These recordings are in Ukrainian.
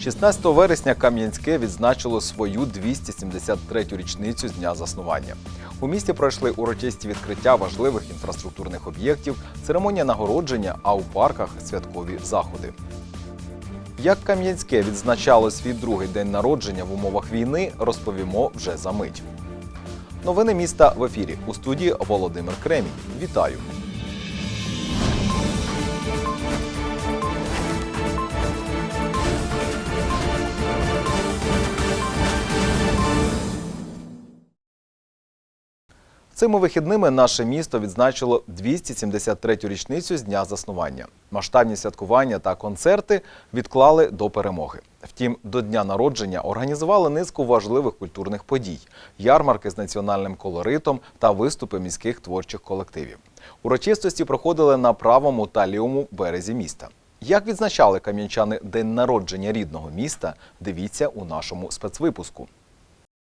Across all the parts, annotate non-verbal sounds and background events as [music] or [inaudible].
16 вересня Кам'янське відзначило свою 273-ю річницю з дня заснування. У місті пройшли урочисті відкриття важливих інфраструктурних об'єктів, церемонія нагородження, а у парках святкові заходи. Як Кам'янське відзначало свій другий день народження в умовах війни, розповімо вже за мить. Новини міста в ефірі у студії Володимир Кремінь. Вітаю! Цими вихідними наше місто відзначило 273-ю річницю з дня заснування. Масштабні святкування та концерти відклали до перемоги. Втім, до дня народження організували низку важливих культурних подій: ярмарки з національним колоритом та виступи міських творчих колективів. Урочистості проходили на правому та лівому березі міста. Як відзначали кам'янчани день народження рідного міста? Дивіться у нашому спецвипуску.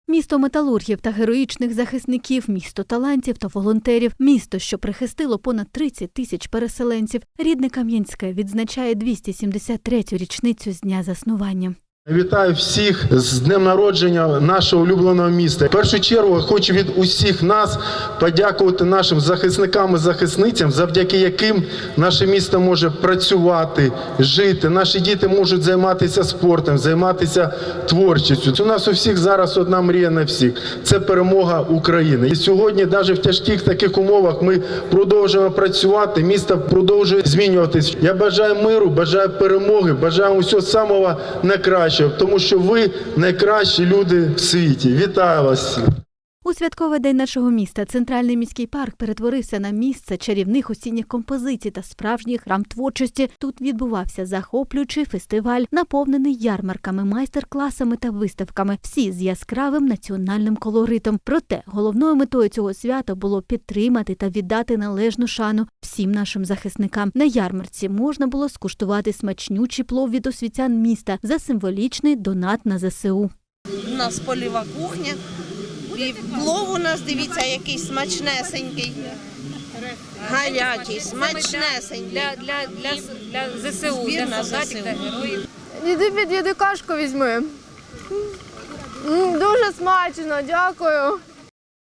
Місто металургів та героїчних захисників, місто талантів та волонтерів, місто, що прихистило понад 30 тисяч переселенців. Рідне Кам'янське відзначає 273-ю річницю з дня заснування. Вітаю всіх з днем народження нашого улюбленого міста. В першу чергу хочу від усіх нас подякувати нашим захисникам і захисницям, завдяки яким наше місто може працювати, жити. Наші діти можуть займатися спортом, займатися творчістю. У нас у всіх зараз одна мрія на всіх це перемога України. І сьогодні, навіть в тяжких таких умовах, ми продовжуємо працювати. Місто продовжує змінюватись. Я бажаю миру, бажаю перемоги, бажаю усього самого найкращого, тому що ви найкращі люди в світі. Вітаю вас! У святковий день нашого міста центральний міський парк перетворився на місце чарівних осінніх композицій та справжній храм творчості. Тут відбувався захоплюючий фестиваль, наповнений ярмарками, майстер-класами та виставками, всі з яскравим національним колоритом. Проте головною метою цього свята було підтримати та віддати належну шану всім нашим захисникам. На ярмарці можна було скуштувати смачнючий плов від освітян міста за символічний донат на ЗСУ. У нас польова кухня. І плов у нас, дивіться, який смачнесенький. Гарячий, смачнесенький. для, для, для, для ЗСУ, Збір для на солдатів ЗСУ. героїв. Іди під'їди кашку візьми. М, Дуже смачно, дякую.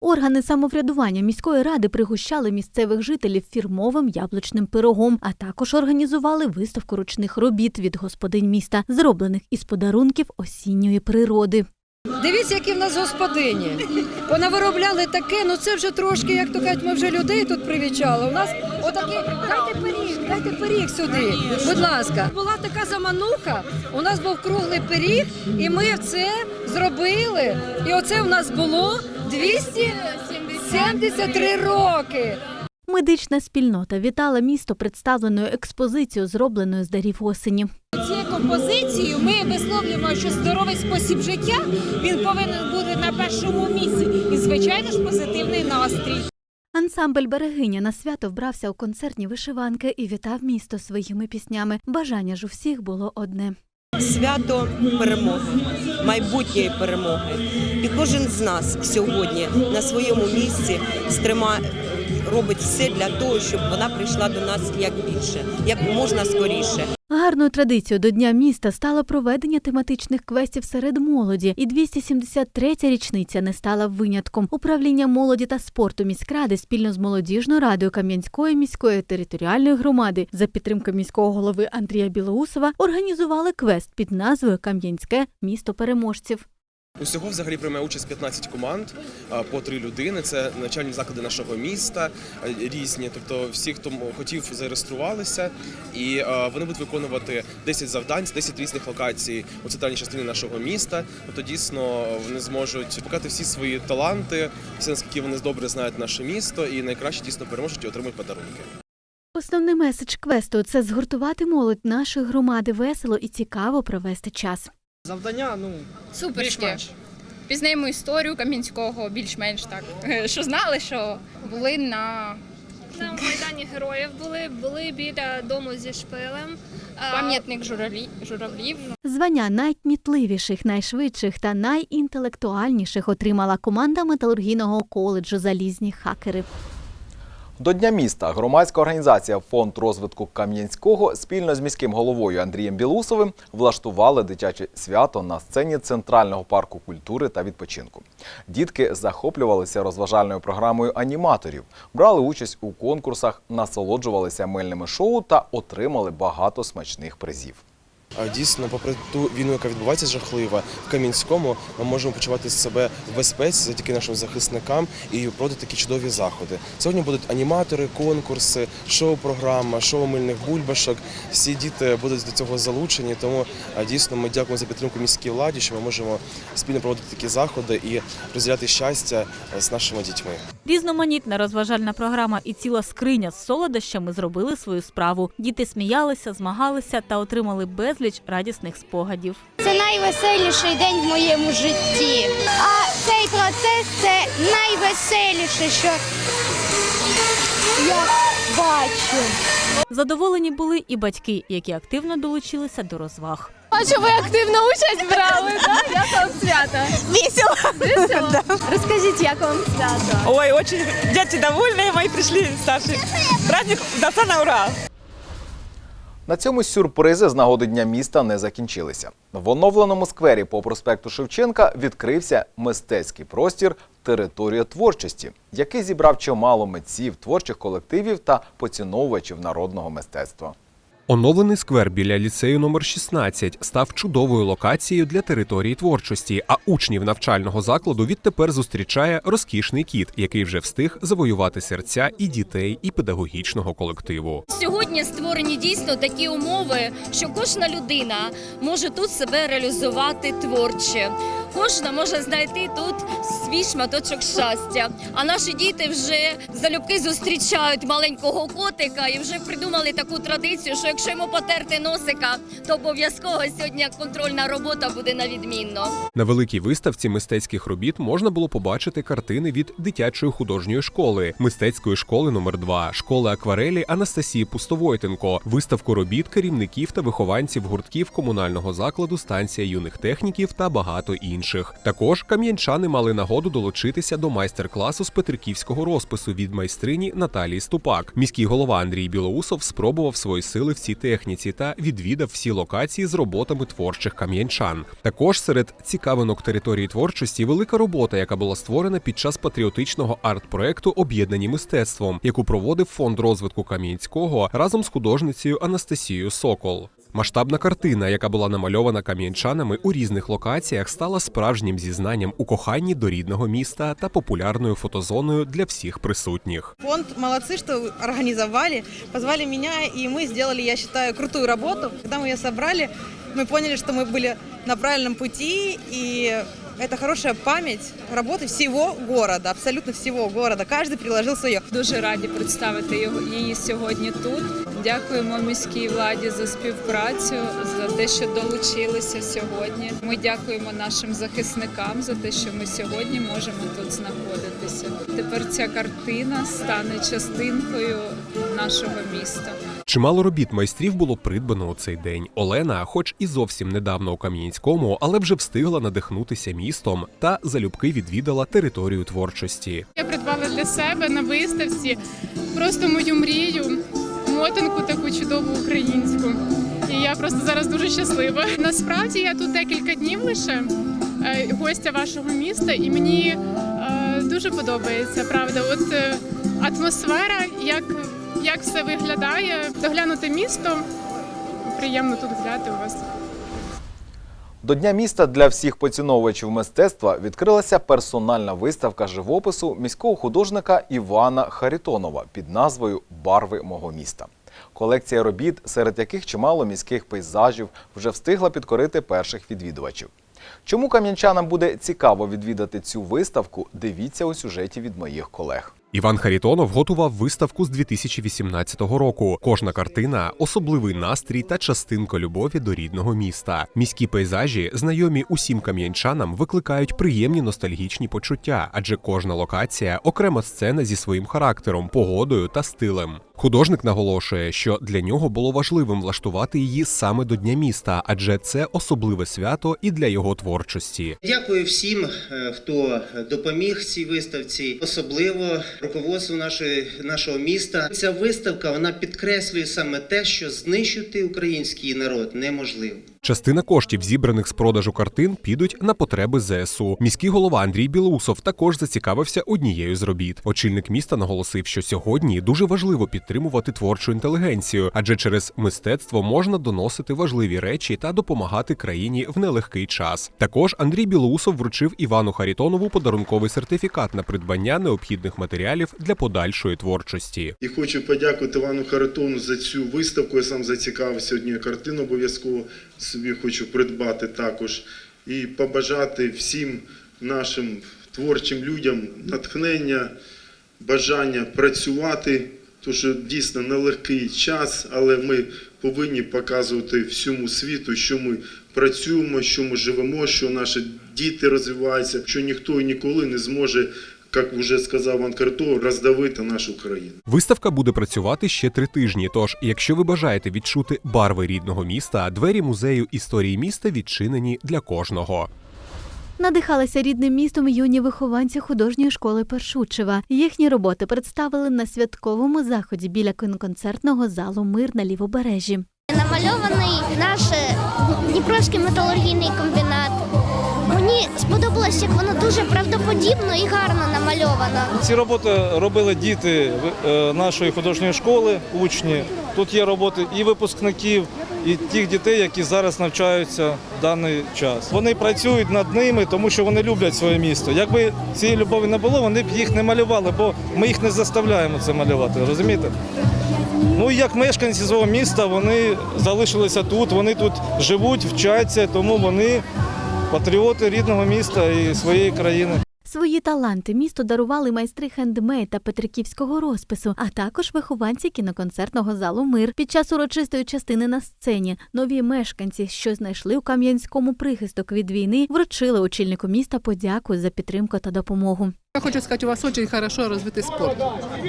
Органи самоврядування міської ради пригощали місцевих жителів фірмовим яблучним пирогом, а також організували виставку ручних робіт від господинь міста, зроблених із подарунків осінньої природи. Дивіться, які в нас господині. Понавиробляли таке, ну це вже трошки, як то кажуть, ми вже людей тут привічали. У нас отакі, дайте пиріг, дайте пиріг сюди, будь ласка. Була така замануха, у нас був круглий пиріг, і ми це зробили. І оце в нас було 273 роки. Медична спільнота вітала місто представленою експозицією, зробленою з дарів осені. Цією композицією ми висловлюємо, що здоровий спосіб життя він повинен бути на першому місці, і звичайно ж позитивний настрій. Ансамбль берегиня на свято вбрався у концертні вишиванки і вітав місто своїми піснями. Бажання ж у всіх було одне. свято перемоги, майбутньої перемоги. І кожен з нас сьогодні на своєму місці стрима робить все для того, щоб вона прийшла до нас як більше, як можна скоріше. Гарною традицією до Дня міста стало проведення тематичних квестів серед молоді, і 273-я річниця не стала винятком. Управління молоді та спорту міськради спільно з молодіжною радою Кам'янської міської територіальної громади за підтримки міського голови Андрія Білоусова організували квест під назвою Кам'янське місто переможців. Усього взагалі приймає участь 15 команд по три людини. Це навчальні заклади нашого міста різні. Тобто, всі, хто хотів, зареєструвалися, і вони будуть виконувати 10 завдань з 10 різних локацій у центральній частині нашого міста. Тобто, дійсно, вони зможуть показати всі свої таланти, все наскільки вони добре знають наше місто, і найкраще дійсно переможуть і отримують подарунки. Основний меседж квесту це згуртувати молодь нашої громади весело і цікаво провести час. Завдання, ну, Суперське. більш-менш. Пізнаємо історію Кам'янського більш-менш так. [laughs] Що знали, що були на На Майдані Героїв були, були біля дому зі шпилем. Пам'ятник журавлі, журавлів. Звання найкмітливіших, найшвидших та найінтелектуальніших отримала команда металургійного коледжу Залізні хакери. До Дня міста громадська організація Фонд розвитку Кам'янського спільно з міським головою Андрієм Білусовим влаштували дитяче свято на сцені Центрального парку культури та відпочинку. Дітки захоплювалися розважальною програмою аніматорів, брали участь у конкурсах, насолоджувалися мильними шоу та отримали багато смачних призів. Дійсно, попри ту війну, яка відбувається жахлива, в Кам'янському ми можемо почувати себе в безпеці завдяки нашим захисникам і проводити такі чудові заходи. Сьогодні будуть аніматори, конкурси, шоу-програма, шоу мильних бульбашок. Всі діти будуть до цього залучені. Тому дійсно ми дякуємо за підтримку міській владі, що ми можемо спільно проводити такі заходи і розділяти щастя з нашими дітьми. Різноманітна розважальна програма і ціла скриня з солодощами зробили свою справу. Діти сміялися, змагалися та отримали безліч радісних спогадів. Це найвеселіший день в моєму житті. А цей процес це найвеселіше, що я бачу. Задоволені були і батьки, які активно долучилися до розваг. Бачу, ви активну участь брали, так? Як вам свято? Весело! Весело? Розкажіть, як вам свято? Ой, очень дети довольные, мои пришли старшие. Праздник удался на ура! На цьому сюрпризи з нагоди Дня міста не закінчилися. В оновленому сквері по проспекту Шевченка відкрився мистецький простір Територія творчості, який зібрав чимало митців, творчих колективів та поціновувачів народного мистецтва. Оновлений сквер біля ліцею номер 16 став чудовою локацією для території творчості, а учнів навчального закладу відтепер зустрічає розкішний кіт, який вже встиг завоювати серця і дітей, і педагогічного колективу. Сьогодні створені дійсно такі умови, що кожна людина може тут себе реалізувати творче. Кожна може знайти тут свій шматочок щастя. А наші діти вже залюбки зустрічають маленького котика і вже придумали таку традицію, що якщо йому потерти носика, то обов'язково сьогодні контрольна робота буде на відмінно. На великій виставці мистецьких робіт можна було побачити картини від дитячої художньої школи, мистецької школи номер 2 школи акварелі Анастасії Пустовойтенко, виставку робіт керівників та вихованців гуртків комунального закладу станція юних техніків та багато інших. Також кам'янчани мали нагоду долучитися до майстер-класу з петриківського розпису від майстрині Наталії Ступак. Міський голова Андрій Білоусов спробував свої сили в цій техніці та відвідав всі локації з роботами творчих кам'янчан. Також серед цікавинок території творчості велика робота, яка була створена під час патріотичного арт-проекту Об'єднані мистецтвом, яку проводив фонд розвитку Кам'янського разом з художницею Анастасією Сокол. Масштабна картина, яка була намальована кам'янчанами у різних локаціях, стала справжнім зізнанням у коханні до рідного міста та популярною фотозоною для всіх присутніх. Фонд молодцы, что организовали, позвали меня, и мы сделали, я считаю, крутую работу. Когда мы ее собрали, мы поняли, что мы были на правильном пути, и это хорошая память работы всего города, абсолютно всего города. Каждый приложил свое. Дуже раді представити його її сьогодні тут. Дякуємо міській владі за співпрацю, за те, що долучилися сьогодні. Ми дякуємо нашим захисникам за те, що ми сьогодні можемо тут знаходитися. Тепер ця картина стане частинкою нашого міста. Чимало робіт майстрів було придбано у цей день. Олена, хоч і зовсім недавно у Кам'янському, але вже встигла надихнутися містом та залюбки відвідала територію творчості. Я придбала для себе на виставці просто мою мрію, мотанку таку чудову українську. І я просто зараз дуже щаслива. Насправді я тут декілька днів лише е, гостя вашого міста, і мені е, дуже подобається. Правда, от е, атмосфера, як, як все виглядає, доглянути місто. Приємно тут гуляти у вас. До Дня міста для всіх поціновувачів мистецтва відкрилася персональна виставка живопису міського художника Івана Харитонова під назвою Барви мого міста. Колекція робіт, серед яких чимало міських пейзажів, вже встигла підкорити перших відвідувачів. Чому кам'янчанам буде цікаво відвідати цю виставку? Дивіться у сюжеті від моїх колег. Іван Харітонов готував виставку з 2018 року. Кожна картина особливий настрій та частинка любові до рідного міста. Міські пейзажі, знайомі усім кам'янчанам, викликають приємні ностальгічні почуття, адже кожна локація окрема сцена зі своїм характером, погодою та стилем. Художник наголошує, що для нього було важливим влаштувати її саме до Дня міста, адже це особливе свято і для його творчості. Дякую всім, е, хто допоміг цій виставці. Особливо руководству нашої, нашого міста. Ця виставка вона підкреслює саме те, що знищити український народ неможливо. Частина коштів, зібраних з продажу картин, підуть на потреби ЗСУ. Міський голова Андрій Білоусов також зацікавився однією з робіт. Очільник міста наголосив, що сьогодні дуже важливо підтримувати творчу інтелігенцію, адже через мистецтво можна доносити важливі речі та допомагати країні в нелегкий час. Також Андрій Білоусов вручив Івану Харітонову подарунковий сертифікат на придбання необхідних матеріалів для подальшої творчості. І хочу подякувати Івану Харитону за цю виставку. Я сам зацікавився однією картиною, обов'язково собі хочу придбати також. І побажати всім нашим творчим людям натхнення, бажання працювати. Тому що дійсно нелегкий час, але ми повинні показувати всьому світу, що ми працюємо, що ми живемо, що наші діти розвиваються, що ніхто ніколи не зможе, як вже сказав Іван Карто, роздавити нашу країну. Виставка буде працювати ще три тижні. Тож, якщо ви бажаєте відчути барви рідного міста, двері музею історії міста відчинені для кожного. Надихалися рідним містом юні вихованці художньої школи Першучева. Їхні роботи представили на святковому заході біля кіноконцертного залу Мир на лівобережжі. Намальований наш Дніпровський металургійний комбінат. Як воно дуже правдоподібно і гарно намальовано. Ці роботи робили діти е, нашої художньої школи, учні. Тут є роботи і випускників, і тих дітей, які зараз навчаються в даний час. Вони працюють над ними, тому що вони люблять своє місто. Якби цієї любові не було, вони б їх не малювали, бо ми їх не заставляємо це малювати. Розумієте? Ну як мешканці свого міста, вони залишилися тут, вони тут живуть, вчаться, тому вони патріоти рідного міста і своєї країни. Свої таланти місту дарували майстри хендмейд та петриківського розпису, а також вихованці кіноконцертного залу Мир. Під час урочистої частини на сцені нові мешканці, що знайшли у Кам'янському прихисток від війни, вручили очільнику міста подяку за підтримку та допомогу. Я хочу сказать, у вас очень хорошо развитый спорт.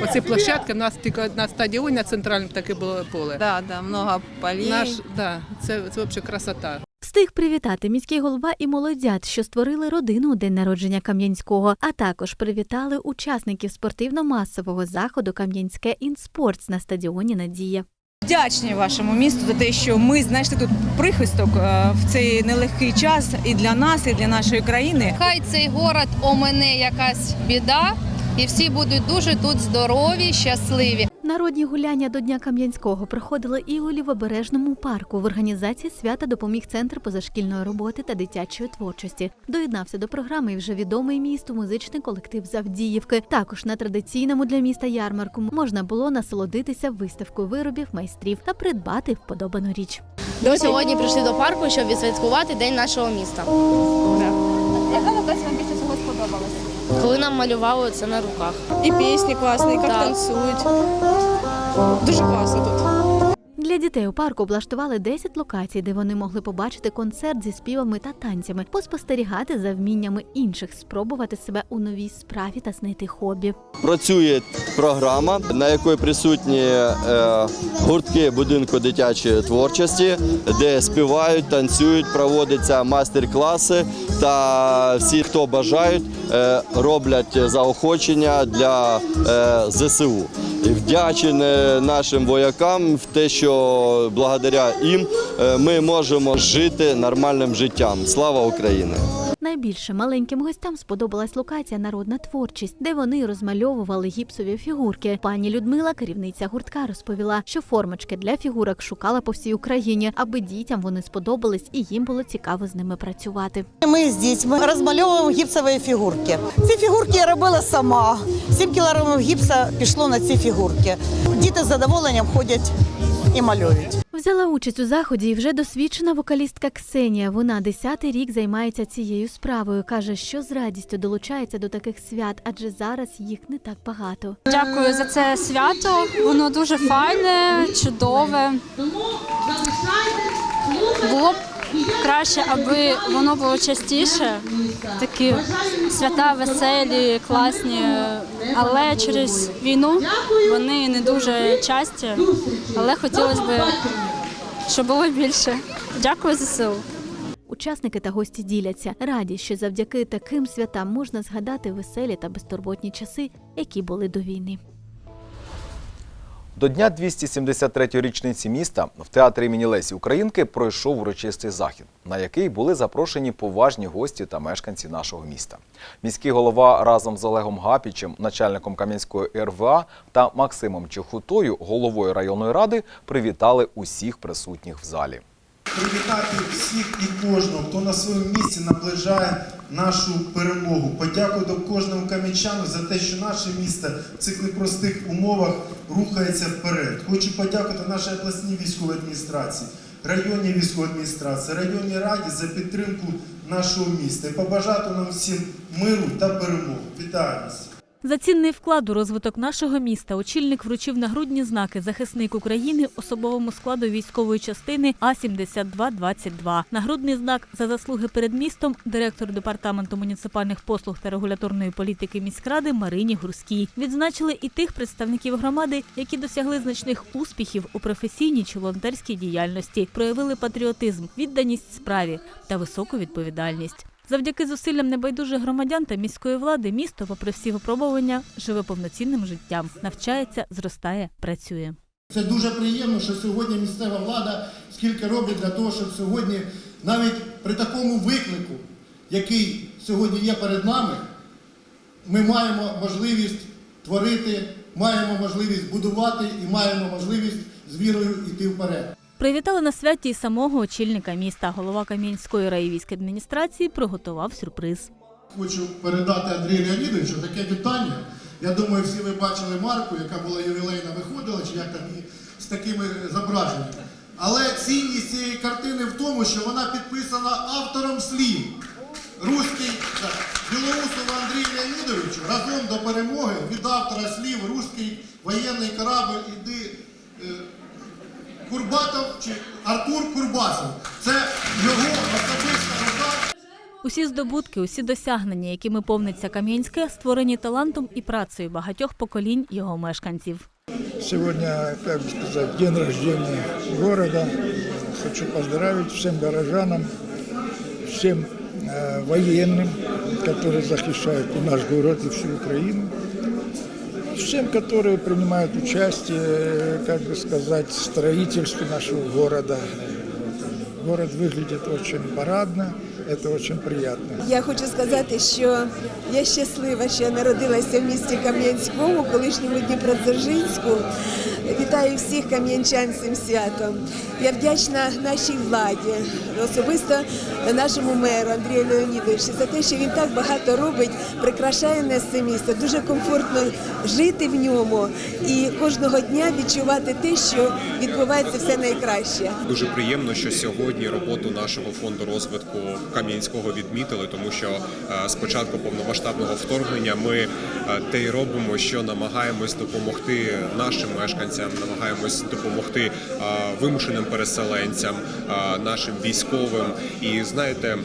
Оці площадки, у нас тільки на стадіоні на центральному таке було поле. Да, да, много полей. Наш, да, це, це взагалі красота. Встиг привітати міський голова і молодят, що створили родину у день народження Кам'янського, а також привітали учасників спортивно-масового заходу Кам'янське інспортс на стадіоні Надія. Вдячні вашому місту за те, що ми знайшли тут прихисток е, в цей нелегкий час і для нас, і для нашої країни. Хай цей город омине якась біда, і всі будуть дуже тут здорові, щасливі. Народні гуляння до Дня Кам'янського проходили і у Лівобережному парку. В організації свята допоміг центр позашкільної роботи та дитячої творчості. Доєднався до програми і вже відомий місту музичний колектив Завдіївки. Також на традиційному для міста ярмарку можна було насолодитися виставкою виробів майстрів та придбати вподобану річ. Ми сьогодні прийшли до парку, щоб відсвяткувати день нашого міста. Яка локація вам більше? Коли нам малювали це на руках. І пісні класні, і як танцюють. Дуже класно тут. Для дітей у парку облаштували 10 локацій, де вони могли побачити концерт зі співами та танцями, поспостерігати за вміннями інших, спробувати себе у новій справі та знайти хобі. Працює програма, на якій присутні е, гуртки будинку дитячої творчості, де співають, танцюють, проводяться майстер-класи та всі, хто бажають, е, роблять заохочення для е, ЗСУ. І вдячні нашим воякам в те, що благодаря їм е, ми можемо жити нормальним життям. Слава Україні! Найбільше маленьким гостям сподобалась локація Народна творчість, де вони розмальовували гіпсові фігурки. Пані Людмила, керівниця гуртка, розповіла, що формочки для фігурок шукала по всій Україні, аби дітям вони сподобались і їм було цікаво з ними працювати. Ми з дітьми розмальовуємо гіпсові фігурки. Ці фігурки я робила сама. 7 кілограмів гіпса пішло на ці фігурки. Діти з задоволенням ходять і малюють. Взяла участь у заході і вже досвідчена вокалістка Ксенія. Вона десятий рік займається цією справою. каже, що з радістю долучається до таких свят, адже зараз їх не так багато. Дякую за це свято. Воно дуже файне, чудове. Було б краще, аби воно було частіше. Такі свята веселі, класні. Але через війну вони не дуже часті. Але хотілося б, щоб було більше. Дякую ЗСУ. Учасники та гості діляться, раді, що завдяки таким святам можна згадати веселі та безтурботні часи, які були до війни. До дня 273-ї річниці міста в театрі імені Лесі Українки пройшов урочистий захід, на який були запрошені поважні гості та мешканці нашого міста. Міський голова разом з Олегом Гапічем, начальником Кам'янської РВА та Максимом Чехутою, головою районної ради, привітали усіх присутніх в залі. Привітати всіх і кожного, хто на своєму місці наближає нашу перемогу. Подякувати кожному кам'янчану за те, що наше місто в цих непростих умовах рухається вперед. Хочу подякувати нашій обласній військовій адміністрації, районній військовій адміністрації, районній раді за підтримку нашого міста і побажати нам всім миру та перемоги. Вітаю вас! За цінний вклад у розвиток нашого міста очільник вручив нагрудні знаки захисник України особовому складу військової частини А 7222 Нагрудний знак за заслуги перед містом директор департаменту муніципальних послуг та регуляторної політики міськради Марині Гурській. Відзначили і тих представників громади, які досягли значних успіхів у професійній чи волонтерській діяльності, проявили патріотизм, відданість справі та високу відповідальність. Завдяки зусиллям небайдужих громадян та міської влади місто, попри всі випробування, живе повноцінним життям, навчається, зростає, працює. Це дуже приємно, що сьогодні місцева влада скільки робить для того, щоб сьогодні навіть при такому виклику, який сьогодні є перед нами, ми маємо можливість творити, маємо можливість будувати і маємо можливість з вірою йти вперед. Привітали на святі і самого очільника міста. Голова Кам'янської райвійської адміністрації приготував сюрприз. Хочу передати Андрію Леонідовичу таке вітання. Я думаю, всі ви бачили Марку, яка була ювілейна, виходила, чи як там з такими зображеннями. Але цінність цієї картини в тому, що вона підписана автором слів. Руський так, Білоусову Андрію Леонідовичу разом до перемоги від автора слів Руський воєнний корабль іди. е, Курбатов чи Артур Курбасов. Це його особиста рука. Усі здобутки, усі досягнення, якими повниться Кам'янське, створені талантом і працею багатьох поколінь його мешканців. Сегодня, как бы сказать, день рождения города. Хочу поздравить всем горожанам, всем э, военным, которые защищают и наш город, и всю Украину. Всем, которые принимают участие, э, как бы сказать, в строительстве нашего города. Город выглядит очень парадно, это очень приятно. Я хочу сказати, що я щаслива, що я народилася в місті Кам'янському, колишньому Дніпродзержинську. Вітаю всіх кам'янчан цим святом. Я вдячна нашій владі, особисто нашому меру Андрію Леонідовичу за те, що він так багато робить, прикрашає нас це місто. Дуже комфортно жити в ньому і кожного дня відчувати те, що відбувається все найкраще. Дуже приємно, що сьогодні роботу нашого фонду розвитку Кам'янського відмітили, тому що е, з початку повномасштабного вторгнення ми е, те й робимо, що намагаємось допомогти нашим мешканцям, намагаємось допомогти вимушеним переселенцям, нашим військовим. І знаєте,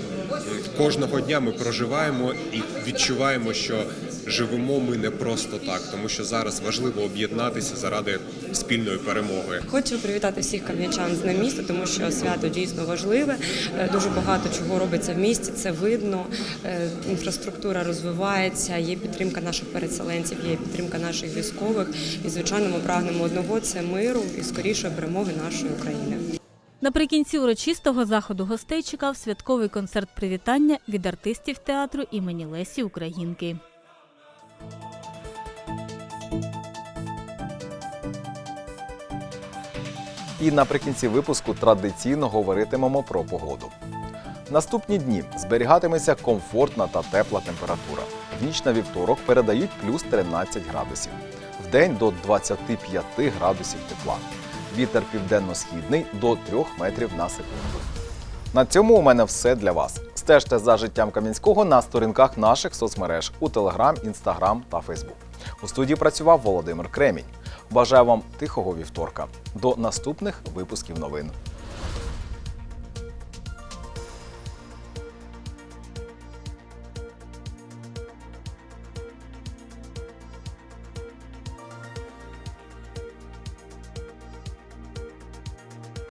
кожного дня ми проживаємо і відчуваємо, що живемо ми не просто так, тому що зараз важливо об'єднатися заради спільної перемоги. Хочу привітати всіх кам'янчан з Днем міста, тому що свято дійсно важливе. Е, Дуже багато чого робиться в місті. Це видно. Е, Інфраструктура розвивається, є підтримка наших переселенців, є підтримка наших військових. І звичайно, ми прагнемо одного це миру і скорішої перемоги нашої України. Наприкінці урочистого заходу гостей чекав святковий концерт привітання від артистів театру імені Лесі Українки. І наприкінці випуску традиційно говоритимемо про погоду. Наступні дні зберігатиметься комфортна та тепла температура. В ніч на вівторок передають плюс 13 градусів, в день до 25 градусів тепла. Вітер південно-східний до 3 метрів на секунду. На цьому у мене все для вас. Стежте за життям Кам'янського на сторінках наших соцмереж у Телеграм, Інстаграм та Фейсбук. У студії працював Володимир Кремінь. Бажаю вам тихого вівторка. До наступних випусків новин.